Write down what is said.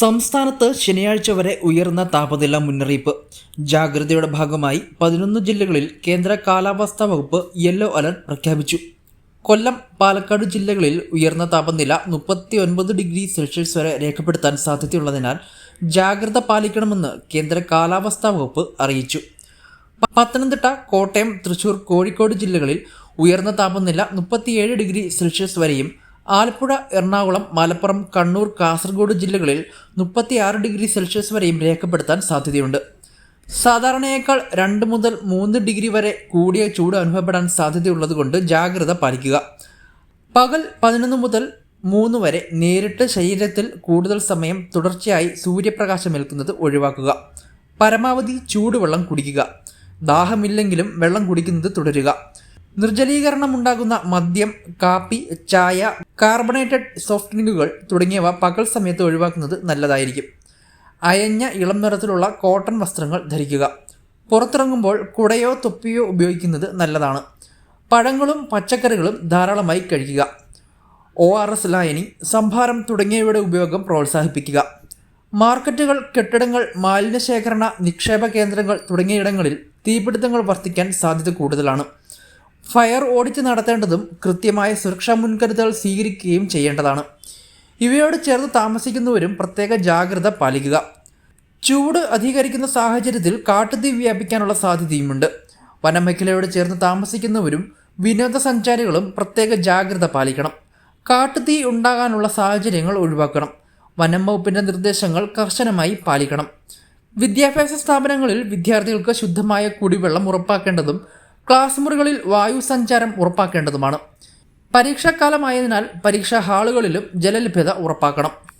സംസ്ഥാനത്ത് ശനിയാഴ്ച വരെ ഉയർന്ന താപനില മുന്നറിയിപ്പ്. ജാഗ്രതയുടെ ഭാഗമായി പതിനൊന്ന് ജില്ലകളിൽ കേന്ദ്ര കാലാവസ്ഥാ വകുപ്പ് യെല്ലോ അലർട്ട് പ്രഖ്യാപിച്ചു. കൊല്ലം പാലക്കാട് ജില്ലകളിൽ ഉയർന്ന താപനില മുപ്പത്തി ഒൻപത് ഡിഗ്രി സെൽഷ്യസ് വരെ രേഖപ്പെടുത്താൻ സാധ്യതയുള്ളതിനാൽ ജാഗ്രത പാലിക്കണമെന്ന് കേന്ദ്ര കാലാവസ്ഥാ വകുപ്പ് അറിയിച്ചു. പത്തനംതിട്ട കോട്ടയം തൃശൂർ കോഴിക്കോട് ജില്ലകളിൽ ഉയർന്ന താപനില മുപ്പത്തിയേഴ് ഡിഗ്രി സെൽഷ്യസ് വരെയും ആലപ്പുഴ എറണാകുളം മലപ്പുറം കണ്ണൂർ കാസർഗോഡ് ജില്ലകളിൽ മുപ്പത്തിയാറ് ഡിഗ്രി സെൽഷ്യസ് വരെയും രേഖപ്പെടുത്താൻ സാധ്യതയുണ്ട്. സാധാരണയേക്കാൾ രണ്ട് മുതൽ മൂന്ന് ഡിഗ്രി വരെ കൂടിയ ചൂട് അനുഭവപ്പെടാൻ സാധ്യതയുള്ളതുകൊണ്ട് ജാഗ്രത പാലിക്കുക. പകൽ പതിനൊന്ന് മുതൽ മൂന്ന് വരെ നേരിട്ട് ശരീരത്തിൽ കൂടുതൽ സമയം തുടർച്ചയായി സൂര്യപ്രകാശം ഏൽക്കുന്നത് ഒഴിവാക്കുക. പരമാവധി ചൂടുവെള്ളം കുടിക്കുക. ദാഹമില്ലെങ്കിലും വെള്ളം കുടിക്കുന്നത് തുടരുക. നിർജലീകരണം ഉണ്ടാകുന്ന മദ്യം കാപ്പി ചായ കാർബണേറ്റഡ് സോഫ്റ്റ് ഡ്രിങ്കുകൾ തുടങ്ങിയവ പകൽ സമയത്ത് ഒഴിവാക്കുന്നത് നല്ലതായിരിക്കും. അയഞ്ഞ ഇളം നിറത്തിലുള്ള കോട്ടൺ വസ്ത്രങ്ങൾ ധരിക്കുക. പുറത്തിറങ്ങുമ്പോൾ കുടയോ തൊപ്പിയോ ഉപയോഗിക്കുന്നത് നല്ലതാണ്. പഴങ്ങളും പച്ചക്കറികളും ധാരാളമായി കഴിക്കുക. ഒ ആർ എസ് ലായനി സംഭാരം തുടങ്ങിയവയുടെ ഉപയോഗം പ്രോത്സാഹിപ്പിക്കുക. മാർക്കറ്റുകൾ കെട്ടിടങ്ങൾ മാലിന്യശേഖരണ നിക്ഷേപ കേന്ദ്രങ്ങൾ തുടങ്ങിയ ഇടങ്ങളിൽ തീപിടുത്തങ്ങൾ വർദ്ധിക്കാൻ സാധ്യത കൂടുതലാണ്. ഫയർ ഓടിച്ച് നടത്തേണ്ടതും കൃത്യമായ സുരക്ഷാ മുൻകരുതൽ സ്വീകരിക്കുകയും ചെയ്യേണ്ടതാണ്. ഇവയോട് ചേർന്ന് താമസിക്കുന്നവരും പ്രത്യേക ജാഗ്രത പാലിക്കുക. ചൂട് അധികരിക്കുന്ന സാഹചര്യത്തിൽ കാട്ടുതീ വ്യാപിക്കാനുള്ള സാധ്യതയുമുണ്ട്. വനമേഖലയോട് ചേർന്ന് താമസിക്കുന്നവരും വിനോദസഞ്ചാരികളും പ്രത്യേക ജാഗ്രത പാലിക്കണം. കാട്ടുതീ ഉണ്ടാകാനുള്ള സാഹചര്യങ്ങൾ ഒഴിവാക്കണം. വനം വകുപ്പിന്റെ നിർദ്ദേശങ്ങൾ കർശനമായി പാലിക്കണം. വിദ്യാഭ്യാസ സ്ഥാപനങ്ങളിൽ വിദ്യാർത്ഥികൾക്ക് ശുദ്ധമായ കുടിവെള്ളം ഉറപ്പാക്കേണ്ടതും ക്ലാസ് മുറികളിൽ വായു സഞ്ചാരം ഉറപ്പാക്കേണ്ടതുമാണ്. പരീക്ഷാക്കാലമായതിനാൽ പരീക്ഷാ ഹാളുകളിലും ജലലഭ്യത ഉറപ്പാക്കണം.